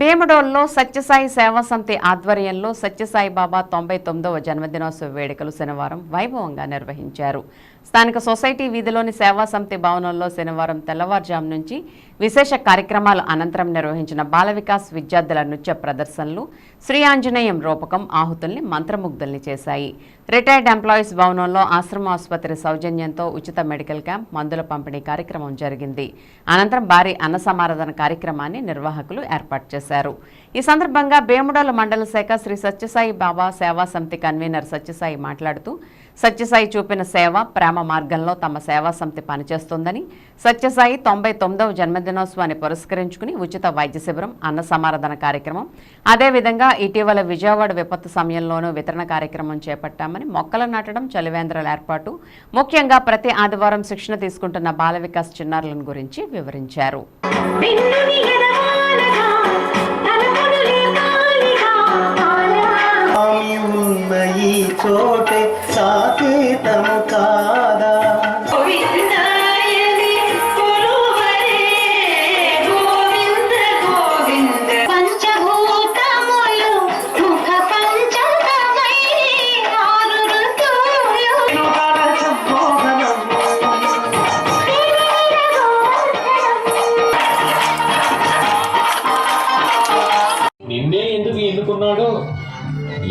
భీమడోల్లో సత్యసాయి సేవా సమితి ఆధ్వర్యంలో సత్యసాయి బాబా తొంభై తొమ్మిదవ జన్మదినోత్సవ వేడుకలు శనివారం వైభవంగా నిర్వహించారు. స్థానిక సొసైటీ వీధిలోని సేవా సమితి భవనంలో శనివారం తెల్లవారుజాము నుంచి విశేష కార్యక్రమాల అనంతరం నిర్వహించిన బాల వికాస్ విద్యార్థుల నృత్య ప్రదర్శనలు శ్రీ ఆంజనేయం రూపకం ఆహుతుల్ని మంత్రముగ్ధుల్ని చేశాయి. రిటైర్డ్ ఎంప్లాయీస్ భవనంలో ఆశ్రమ ఆసుపత్రి సౌజన్యంతో ఉచిత మెడికల్ క్యాంప్ మందుల పంపిణీ కార్యక్రమం జరిగింది. అనంతరం భారీ అన్నసమారాధన కార్యక్రమాన్ని నిర్వాహకులు ఏర్పాటు చేశారు. ఈ సందర్భంగా భీముడోల మండల శాఖ శ్రీ సత్యసాయి బాబా సేవా సమితి కన్వీనర్ సత్యసాయి మాట్లాడుతూ సత్యసాయి చూపిన సేవ ప్రేమ మార్గంలో తమ సేవా సమితి పనిచేస్తోందని సత్యసాయి తొంభై తొమ్మిదవ దినోత్సవాన్ని పురస్కరించుకుని ఉచిత వైద్య శిబిరం అన్న సమారాధన కార్యక్రమం అదేవిధంగా ఇటీవల విజయవాడ విపత్తు సమయంలోనూ వితరణ కార్యక్రమం చేపట్టామని మొక్కలు నాటడం చలివేంద్రాల ఏర్పాటు ముఖ్యంగా ప్రతి ఆదివారం శిక్షణ తీసుకుంటున్న బాల వికాస్ చిన్నారులను గురించి వివరించారు. చోటే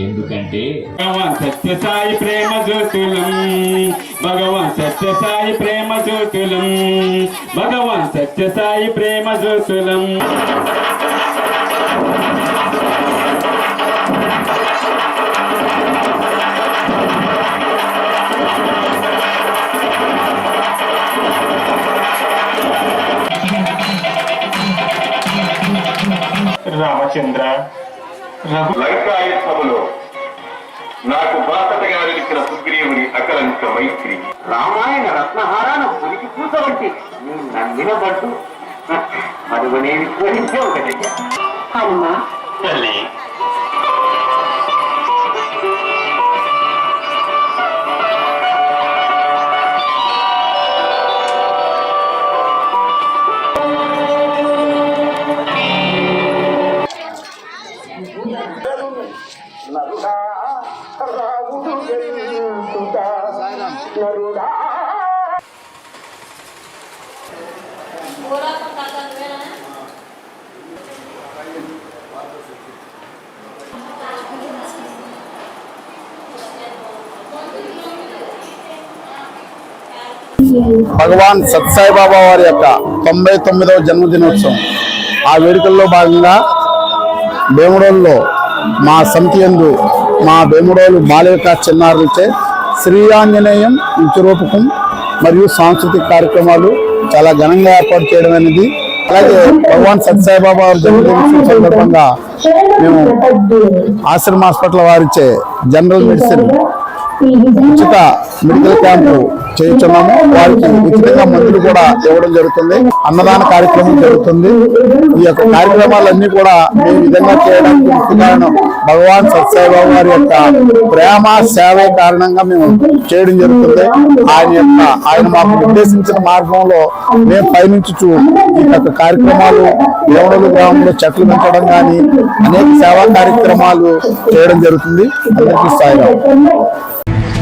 ఎందుకంటే భగవాన్ సత్యసాయి ప్రేమ జ్యోతులం. భగవాన్ సత్యసాయి ప్రేమ జ్యోతులం. భగవాన్ సత్యసాయి ప్రేమ జ్యోతులం. రామచంద్ర రఘు లంకాయుద్ధములో నాకు బాసటగా నిలిచిన సుగ్రీవుని అకలంక మైత్రి. రామాయణ రత్నహారాన పులికి పూస వంటి నువ్వు నమ్మిన పట్టు అడుగునే విస్మరించే ఒకటి. హనుమా. తల్లి. భగవాన్ సత్సాయిబాబా వారి యొక్క తొంభై తొమ్మిదవ జన్మదినోత్సవం. ఆ వేడుకల్లో భాగంగా భీముడోల్లో మా సంతియందు మా భీముడోలు బాలిక చిన్నారులచే శ్రీ ఆంజనేయం నృత్యరూపకం మరియు సాంస్కృతిక కార్యక్రమాలు చాలా ఘనంగా ఏర్పాటు చేయడం అనేది అలాగే భగవాన్ సత్యసాయిబాబా వారి జన్మదినోత్సవం సందర్భంగా మేము ఆశ్రమ హాస్పిటల్ వారిచే జనరల్ మెడిసిన్ ఉచిత మెడికల్ క్యాంపు చేయించున్నాము. వారికి ఉచితంగా మందులు కూడా ఇవ్వడం జరుగుతుంది. అన్నదాన కార్యక్రమం జరుగుతుంది. ఈ యొక్క కార్యక్రమాలన్నీ కూడా మేము ఈ విధంగా చేయడానికి ముఖ్య కారణం భగవాన్ సత్యసాయిబాబు వారి యొక్క ప్రేమ సేవ కారణంగా మేము చేయడం జరుగుతుంది. ఆయన యొక్క ఆయన మాకు నిర్దేశించిన మార్గంలో మేము పయనించుచు ఈ యొక్క కార్యక్రమాలు దేవుడుల గ్రామంలో చెట్లు పెంచడం కానీ అనేక సేవా కార్యక్రమాలు చేయడం జరుగుతుంది. అందరికీ సాయిరాం.